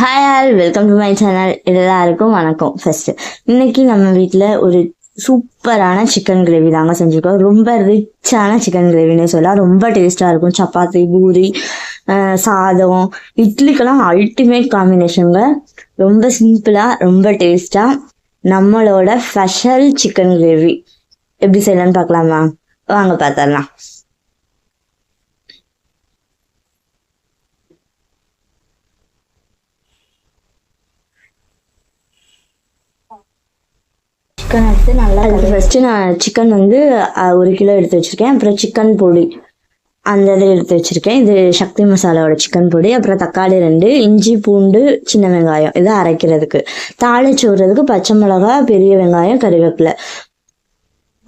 Hi all welcome to my channel எல்லாருக்கும் வணக்கம். First இன்னைக்கு நம்ம வீட்டில் ஒரு சூப்பரான சிக்கன் கிரேவி தாங்க செஞ்சுருக்கோம். ரொம்ப ரிச்சான சிக்கன் கிரேவின்னு சொல்லலாம். ரொம்ப டேஸ்ட்டாக இருக்கும். சப்பாத்தி பூரி சாதம் இட்லிக்கெல்லாம் அல்டிமேட் காம்பினேஷனுங்க ரொம்ப சிம்பிளாக ரொம்ப டேஸ்ட்டாக நம்மளோட ஸ்பெஷல் சிக்கன் கிரேவி எப்படி செய்யலாம்னு பார்க்கலாமா? வாங்க பார்த்துடலாம். சிக்கன் எடுத்து நல்லா ஃபஸ்ட்டு நான் சிக்கன் வந்து ஒரு கிலோ எடுத்து வச்சுருக்கேன். அப்புறம் சிக்கன் பொடி. அந்த இது எடுத்து வச்சுருக்கேன். இது சக்தி மசாலாவோட சிக்கன் பொடி. அப்புறம் தக்காளி ரெண்டு இஞ்சி பூண்டு சின்ன வெங்காயம். இதை அரைக்கிறதுக்கு. தாளிச்சு விடுறதுக்கு பச்சை மிளகா பெரிய வெங்காயம் கருவேப்பிலை.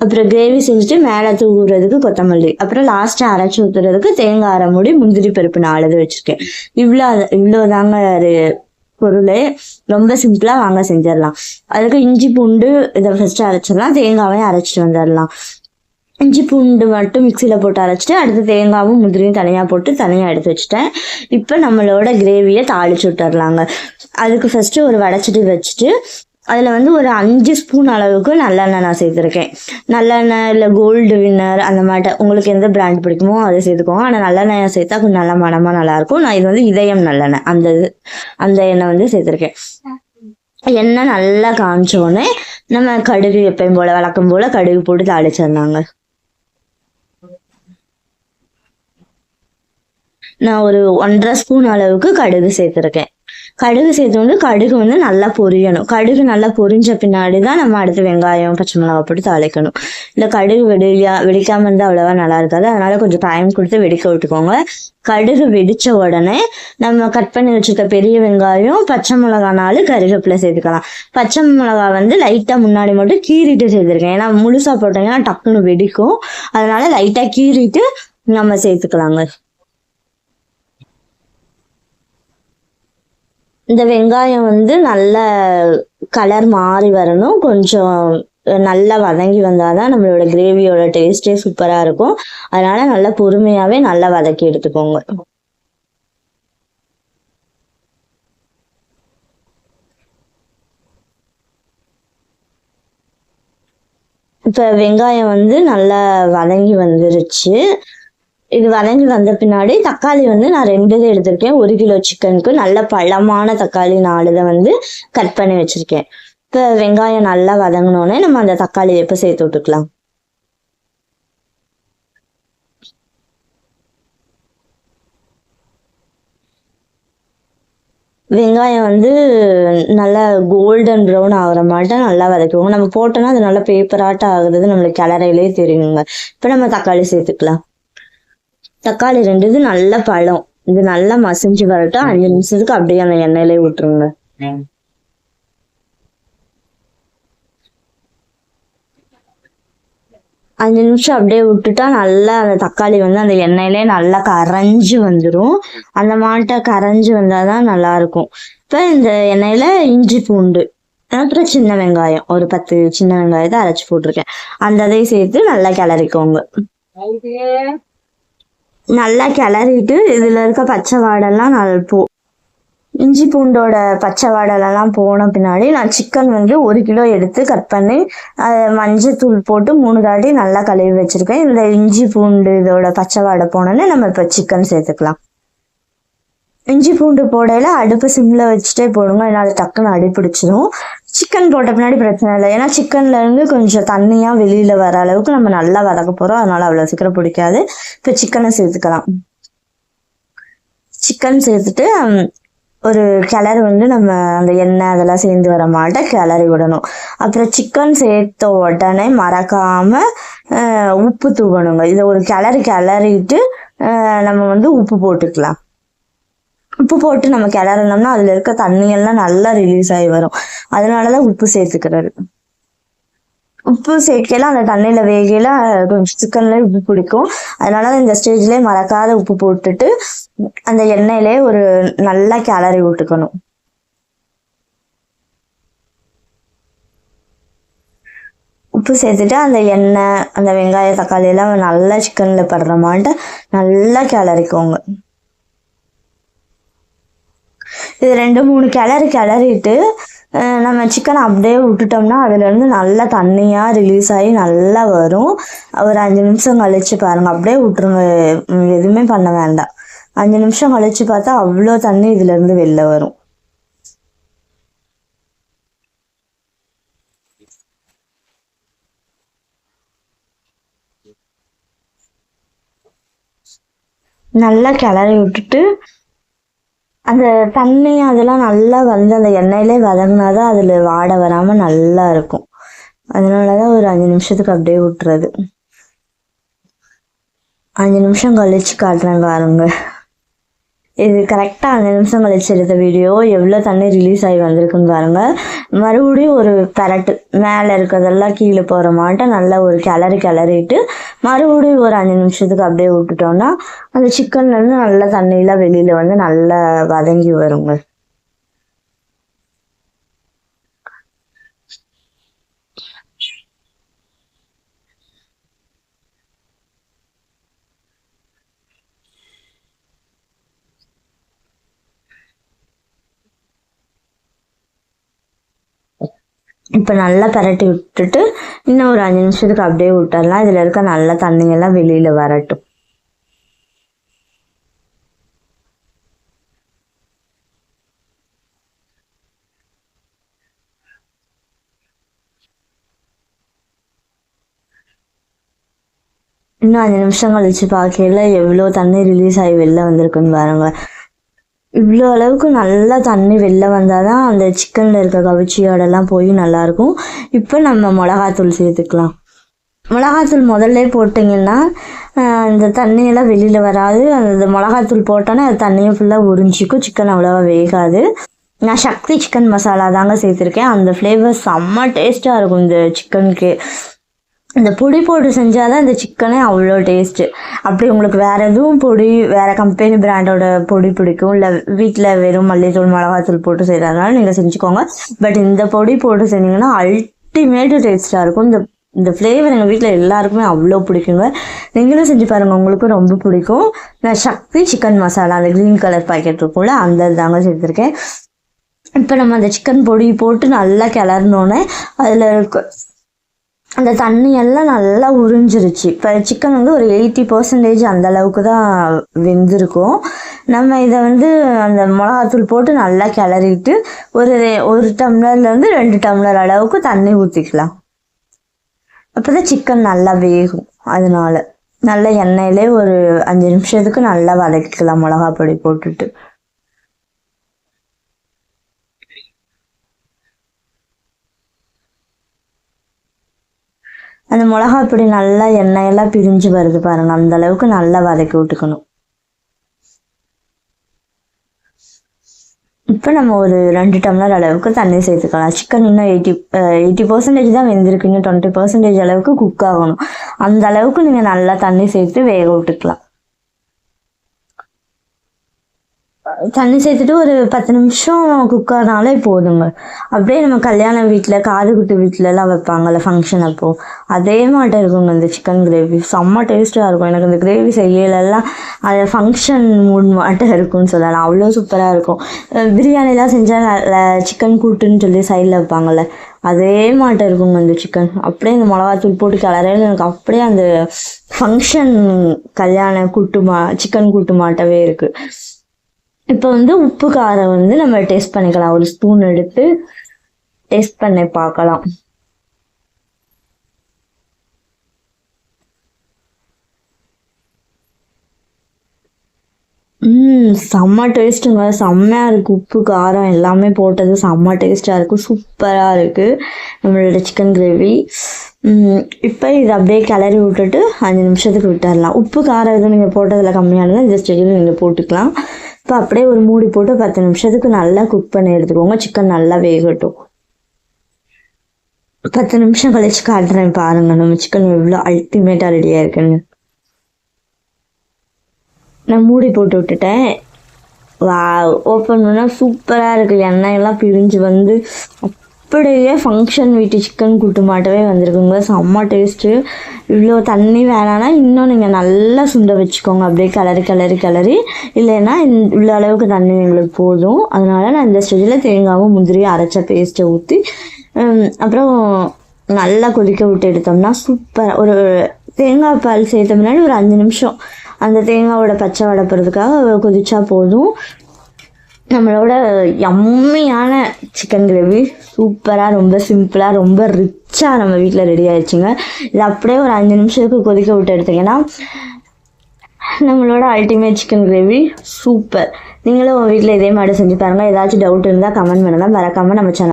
அப்புறம் கிரேவி செஞ்சுட்டு மேலே தூவுறதுக்கு கொத்தமல்லி. அப்புறம் லாஸ்ட்டாக அரைச்சி ஊற்றுறதுக்கு தேங்காய் அரை மூடி முந்திரி பருப்பு நாலு இது வச்சுருக்கேன். இவ்வளோ இவ்வளோ தாங்க பொருள் ரொம்ப சிம்பிளாக வாங்க செஞ்சிடலாம். அதுக்கு இஞ்சி பூண்டு இதை ஃபஸ்ட்டு அரைச்சிடலாம். தேங்காவையும் அரைச்சிட்டு வந்துடலாம். இஞ்சி பூண்டு மட்டும் மிக்சியில் போட்டு அரைச்சிட்டு அடுத்து தேங்காவும் முந்திரியும் தனியாக போட்டு தனியாக எடுத்து வச்சுட்டேன். இப்போ நம்மளோட கிரேவியை தாளிச்சு விட்டுறலாங்க அதுக்கு ஃபஸ்ட்டு ஒரு வடைச்சிட்டு வச்சுட்டு அதில் வந்து ஒரு அஞ்சு ஸ்பூன் அளவுக்கு நல்லெண்ணெய் நான் சேர்த்துருக்கேன். நல்லெண்ணெய் இல்லை கோல்டு வின்னர் அந்த மாதிரி உங்களுக்கு எந்த பிராண்ட் பிடிக்குமோ அதை சேர்த்துக்கோங்க. ஆனால் நல்லெண்ணெய் சேர்த்தா கொஞ்சம் நல்ல மனமாக நல்லாயிருக்கும். நான் இது வந்து இதயம் நல்லெண்ணெய். அந்த இது அந்த எண்ணெய் வந்து சேர்த்துருக்கேன். எண்ணெய் நல்லா காமிச்ச உடனே நம்ம கடுகு எப்பயும் போல வழக்கம் போல கடுகு போட்டு தாளிச்சிருந்தாங்க நான் ஒரு ஒன்றரை ஸ்பூன் அளவுக்கு கடுகு சேர்த்துருக்கேன். கடுகு சேர்த்து வந்து கடுகு வந்து நல்லா பொரியணும். கடுகு நல்லா பொரிஞ்ச பின்னாடி தான் நம்ம அடுத்து வெங்காயம் பச்சை மிளகா போட்டு தாளிக்கணும். இல்லை கடுகு வெடியா வெடிக்காமல் இருந்தால் அவ்வளோவா நல்லா இருக்காது. அதனால கொஞ்சம் டைம் கொடுத்து வெடிக்க விட்டுக்கோங்க. கடுகு வெடிச்ச உடனே நம்ம கட் பண்ணி வச்சிருக்க பெரிய வெங்காயம் பச்சை மிளகானாலும் கருவேப்பிலை சேர்த்துக்கலாம். பச்சை மிளகா வந்து லைட்டாக முன்னாடி மட்டும் கீறிட்டு சேர்த்துருக்கேன். ஏன்னா முழுசாக போட்டீங்கன்னா டக்குன்னு வெடிக்கும். அதனால லைட்டாக கீறிட்டு நம்ம சேர்த்துக்கலாங்க. இந்த வெங்காயம் வந்து நல்ல கலர் மாறி வரணும். கொஞ்சம் நல்லா வதங்கி வந்தாதான் நம்மளோட கிரேவியோட டேஸ்டே சூப்பரா இருக்கும். அதனால நல்லா பொறுமையாவே நல்லா வதக்கி எடுத்துக்கோங்க. இப்ப வெங்காயம் வந்து நல்லா வதங்கி வந்துருச்சு. இது வதங்கி வந்த பின்னாடி தக்காளி வந்து நான் ரெண்டு இது எடுத்திருக்கேன். ஒரு கிலோ சிக்கனுக்கு நல்ல பழமான தக்காளி நாலு இதை வந்து கட் பண்ணி வச்சிருக்கேன். இப்போ வெங்காயம் நல்லா வதங்கினோடனே நம்ம அந்த தக்காளி எப்போ சேர்த்து விட்டுக்கலாம். வெங்காயம் வந்து நல்லா கோல்டன் ப்ரௌன் ஆகிற மாதிரி நல்லா வதக்குவோம். நம்ம போட்டோன்னா அது நல்லா பேப்பராட்டம் ஆகுறது நம்மளுக்கு கிளறையிலே தெரியுங்க. இப்போ நம்ம தக்காளி சேர்த்துக்கலாம். தக்காளி ரெண்டு இது நல்ல பழம். இது நல்லா மசிஞ்சு வரட்டும். அஞ்சு நிமிஷத்துக்கு அப்படியே அந்த எண்ணெயிலே விட்டுருங்க அஞ்சு நிமிஷம் அப்படியே விட்டுட்டா நல்லா அந்த தக்காளி வந்து அந்த எண்ணெயிலே நல்லா கரைஞ்சு வந்துடும் அந்த மாட்டை கரைஞ்சு வந்தாதான் நல்லா இருக்கும் இப்போ இந்த எண்ணெயில இஞ்சி பூண்டு அப்புறம் சின்ன வெங்காயம் ஒரு பத்து சின்ன வெங்காயத்தை அரைச்சு போட்டிருக்கேன். அந்த இதையும் சேர்த்து நல்லா கிளறிக்கோங்க. நல்லா கிளறிட்டு இதில் இருக்க பச்சை வாடெல்லாம் நல்லா போ இஞ்சி பூண்டோட பச்சை வாடலெல்லாம் போன பின்னாடி நான் சிக்கன் வந்து ஒரு கிலோ எடுத்து கட் பண்ணி அதை மஞ்சத்தூள் போட்டு மூணு தாட்டி நல்லா கழுவி வச்சுருக்கேன். இந்த இஞ்சி பூண்டு இதோட பச்சை வாடை போனோன்னே நம்ம இப்போ சிக்கன் சேர்த்துக்கலாம். இஞ்சி பூண்டு போடையில அடுப்பு சிம்ல வச்சுட்டே போடுங்க. ஏன்னா அது டக்குன்னு அடி சிக்கன் போட்ட பின்னாடி பிரச்சனை இல்லை. ஏன்னா சிக்கன்ல இருந்து கொஞ்சம் தண்ணியா வெளியில வர அளவுக்கு நம்ம நல்லா வதக்க போறோம். அதனால அவ்வளவு சீக்கிரம் பிடிக்காது. இப்போ சிக்கனை சேர்த்துக்கலாம். சிக்கன் சேர்த்துட்டு ஒரு கிளறு வந்து நம்ம அந்த எண்ணெய் அதெல்லாம் சேர்ந்து வர மாட்ட கிளறி விடணும். அப்புறம் சிக்கன் சேர்த்த உடனே மறக்காம உப்பு தூவணுங்க. இதை ஒரு கிளறி கிளறிட்டு நம்ம வந்து உப்பு போட்டுக்கலாம். உப்பு போட்டு நம்ம கிளறினோம்னா அதுல இருக்க தண்ணி எல்லாம் நல்லா ரிலீஸ் ஆகி வரும். அதனாலதான் உப்பு சேர்த்துக்கிறது. உப்பு சேர்க்கல அந்த தண்ணியில வேகையில கொஞ்சம் சிக்கன்ல உப்பு பிடிக்கும். அதனால இந்த ஸ்டேஜ்லயே மறக்காத உப்பு போட்டுட்டு அந்த எண்ணெயிலே ஒரு நல்லா கிளறி விட்டுக்கணும். உப்பு சேர்த்துட்டு அந்த எண்ணெய் அந்த வெங்காய தக்காளி எல்லாம் நல்லா சிக்கன்ல படுற மாட்டேன் நல்லா கிளறிக்கோங்க. இது ரெண்டு மூணு கிளறி கிளறிட்டு நம்ம சிக்கனை அப்படியே விட்டுட்டோம்னா அதுலேருந்து நல்லா தண்ணியாக ரிலீஸ் ஆகி நல்லா வரும். ஒரு அஞ்சு நிமிஷம் கழிச்சு பாருங்கள் அப்படியே விட்டுருங்க. எதுவுமே பண்ண வேண்டாம். அஞ்சு நிமிஷம் கழிச்சு பார்த்தா அவ்வளோ தண்ணி இதுலேருந்து வெளில வரும். நல்லா கிளறி விட்டுட்டு அந்த தண்ணி அதெல்லாம் நல்லா வந்து அந்த எண்ணெயிலே வதங்கினாதான் அதில் வாடை வராமல் நல்லா இருக்கும். அதனால தான் ஒரு அஞ்சு நிமிஷத்துக்கு அப்படியே விட்டுறது அஞ்சு நிமிஷம் கழிச்சு காட்டுறாங்க பாருங்க. இது கரெக்டாக அஞ்சு நிமிஷம் கழிச்சு எடுத்த வீடியோ எவ்வளோ தண்ணி ரிலீஸ் ஆகி வந்திருக்குன்னு பாருங்க. மறுபடியும் ஒரு பெரட்டு மேலே இருக்கிறதெல்லாம் கீழே போகிற மாட்டோம் நல்லா ஒரு கிளறி கிளறிட்டு மறுபடியும் ஒரு அஞ்சு நிமிஷத்துக்கு அப்படியே விட்டுட்டோம்னா அந்த சிக்கன்லேருந்து நல்லா தண்ணியெல்லாம் வெளியில் வந்து நல்லா வதங்கி வருங்க இப்போ நல்லா பரட்டி விட்டுட்டு இன்னும் ஒரு அஞ்சு நிமிஷத்துக்கு அப்படியே விட்டுடலாம் இதில் இருக்க நல்ல தண்ணிங்கெல்லாம் வெளியில் வரட்டும். இன்னும் அஞ்சு நிமிஷம் கழிச்சு பார்க்கல எவ்வளோ தண்ணி ரிலீஸ் ஆகி வெளில வந்திருக்குன்னு பாருங்க இவ்வளோ அளவுக்கு நல்லா தண்ணி வெளில வந்தால் தான் அந்த சிக்கனில் இருக்க கவிச்சியோடலாம் போய் நல்லாயிருக்கும். இப்போ நம்ம மிளகாத்தூள் சேர்த்துக்கலாம். மிளகாத்தூள் முதல்ல போட்டிங்கன்னா இந்த தண்ணியெல்லாம் வெளியில் வராது. அந்த மிளகாத்தூள் போட்டோன்னே அது தண்ணியை ஃபுல்லாக உறிஞ்சிக்கும். சிக்கன் அவ்வளோவா வேகாது. நான் சக்தி சிக்கன் மசாலா தாங்க சேர்த்துருக்கேன். அந்த ஃப்ளேவர் செம்ம டேஸ்ட்டாக இருக்கும் இந்த சிக்கனுக்கு இந்த பொடி போட்டு செஞ்சால் தான் இந்த சிக்கனே அவ்வளோ டேஸ்ட்டு அப்படி உங்களுக்கு வேறு எதுவும் பொடி வேறு கம்பெனி பிராண்டோட பொடி பிடிக்கும். இல்லை வீட்டில் வெறும் மல்லித்தூள் மிளகாத்தூள் போட்டு செய்கிறதுனால நீங்கள் செஞ்சுக்கோங்க. பட் இந்த பொடி போட்டு செஞ்சீங்கன்னா அல்டிமேட் டேஸ்ட்டாக இருக்கும். இந்த இந்த ஃப்ளேவர் எங்கள் வீட்டில் எல்லாருக்குமே அவ்வளோ பிடிக்குங்க. நீங்களும் செஞ்சு பாருங்கள் உங்களுக்கும் ரொம்ப பிடிக்கும். நான் சக்தி சிக்கன் மசாலா அந்த க்ரீன் கலர் பாக்கெட் இருக்கும்ல அந்த தாங்க சேர்த்துருக்கேன் இப்போ நம்ம அந்த சிக்கன் பொடி போட்டு நல்லா கிளறினோன்னே அதில் இருக்க அந்த தண்ணி எல்லாம் நல்லா உறிஞ்சிருச்சு. இப்போ சிக்கன் வந்து ஒரு எயிட்டி பர்சன்டேஜ் அந்த அளவுக்கு தான் வெந்திருக்கும். நம்ம இதை வந்து அந்த மிளகாத்தூள் போட்டு நல்லா கிளறிட்டு ஒரு ஒரு டம்ளர்லேருந்து ரெண்டு டம்ளர் அளவுக்கு தண்ணி ஊற்றிக்கலாம் அப்போ தான் சிக்கன் நல்லா வேகும் அதனால. நல்ல எண்ணெயிலே ஒரு அஞ்சு நிமிஷத்துக்கு நல்லா வதக்கிக்கலாம் மிளகா பொடி போட்டுட்டு. அந்த மிளகா இப்படி நல்லா எண்ணெயெல்லாம் பிரிஞ்சு வருது பாருங்க. அந்த அளவுக்கு நல்லா வதக்கி விட்டுக்கணும். இப்போ நம்ம ஒரு ரெண்டு டம்ளர் அளவுக்கு தண்ணி சேர்த்துக்கலாம். சிக்கன் இன்னும் எயிட்டி எயிட்டி பர்சன்டேஜ் தான் வெந்திருக்கு. இன்னும் டுவெண்ட்டி பர்சன்டேஜ் அளவுக்கு குக் ஆகணும். அந்த அளவுக்கு நீங்கள் நல்லா தண்ணி சேர்த்து வேக விட்டுக்கலாம். தண்ணி சேர்த்துட்டு ஒரு பத்து நிமிஷம் குக் ஆனாலே போதுங்க. அப்படியே நம்ம கல்யாண வீட்டில் காது குட்டு வீட்டிலலாம் வைப்பாங்கல்ல ஃபங்க்ஷன் அப்போ. அதே மாட்டம் இருக்குங்க இந்த சிக்கன் கிரேவி செம்ம டேஸ்ட்டாக இருக்கும். எனக்கு இந்த கிரேவி செய்யலெல்லாம் அது ஃபங்க்ஷன் மூட் மாட்டம் இருக்கும்னு சொல்லலாம். அவ்வளோ சூப்பராக இருக்கும். பிரியாணிலாம் செஞ்சால் சிக்கன் கூட்டுன்னு சொல்லி சைடில் வைப்பாங்கல்ல. அதே மாட்டம் இருக்குங்க இந்த சிக்கன் அப்படியே இந்த மிளகாத்தூள் போட்டு கிளறையில எனக்கு அப்படியே அந்த ஃபங்க்ஷன் கல்யாண கூட்டு மா சிக்கன் கூட்டு மாட்டவே இருக்குது இப்போ வந்து உப்பு காரம் வந்து நம்ம டேஸ்ட் பண்ணிக்கலாம். ஒரு ஸ்பூன் எடுத்து டேஸ்ட் பண்ணி பார்க்கலாம். ம் செம்ம டேஸ்ட்டுங்க செம்மையாக இருக்குது உப்பு காரம் எல்லாமே போட்டது. செம்ம டேஸ்ட்டாக இருக்குது சூப்பராக இருக்குது நம்மளோட சிக்கன் கிரேவி இப்போ இதை அப்படியே கிளறி விட்டுட்டு அஞ்சு நிமிஷத்துக்கு விட்டுடலாம் உப்பு காரம் எதுவும் நீங்கள் போட்டதில் கம்மியானது இந்த ஸ்டேஜில் நீங்கள் போட்டுக்கலாம். இப்போ அப்படியே ஒரு மூடி போட்டு பத்து நிமிஷத்துக்கு நல்லா குக் பண்ணி எடுத்துக்கோங்க. சிக்கன் நல்லா வேகட்டும். பத்து நிமிஷம் கழிச்சு காட்டுறேன் பாருங்க. நம்ம சிக்கன் எவ்வளோ அல்டிமேட்டாக ரெடியாக இருக்குன்னு. நான் மூடி போட்டு விட்டுட்டேன். வா ஓப்பன் பண்ணால் சூப்பராக இருக்குது எண்ணெய் எல்லாம் பிரிஞ்சு வந்து அப்படியே ஃபங்க்ஷன் வீட்டு சிக்கன் கூட்டு மாட்டவே வந்திருக்குங்க செம்ம டேஸ்ட்டு இவ்வளோ தண்ணி வேணான்னா இன்னும் நீங்கள் நல்லா சுண்ட வச்சுக்கோங்க. அப்படியே கிளறி கிளறி கிளறி. இல்லைன்னா இவ்வளோ அளவுக்கு தண்ணி எங்களுக்கு போதும். அதனால நான் இந்த ஸ்டேஜில் தேங்காவும் முந்திரியும் அரைச்ச பேஸ்ட்டை ஊற்றி அப்புறம் நல்லா கொதிக்க விட்டு எடுத்தோம்னா சூப்பர் ஒரு தேங்காய் பால் சேர்த்த முன்னாடி ஒரு அஞ்சு நிமிஷம். அந்த தேங்காவோட பச்சை வடப்புறதுக்காக கொதிச்சா போதும். நம்மளோட யம்மியான சிக்கன் கிரேவி சூப்பராக ரொம்ப சிம்பிளாக ரொம்ப ரிச்சாக நம்ம வீட்டில் ரெடி ஆயிடுச்சுங்க. இது அப்படியே ஒரு அஞ்சு நிமிஷத்துக்கு கொதிக்க விட்டு எடுத்தீங்கன்னா நம்மளோட அல்டிமேட் சிக்கன் கிரேவி சூப்பர் நீங்களும் உங்கள் வீட்டில் இதே மாதிரி செஞ்சு பாருங்கள் ஏதாச்சும் டவுட் இருந்தால் கமெண்ட் பண்ணுங்கள் மறக்காமல் நம்ம சேனல்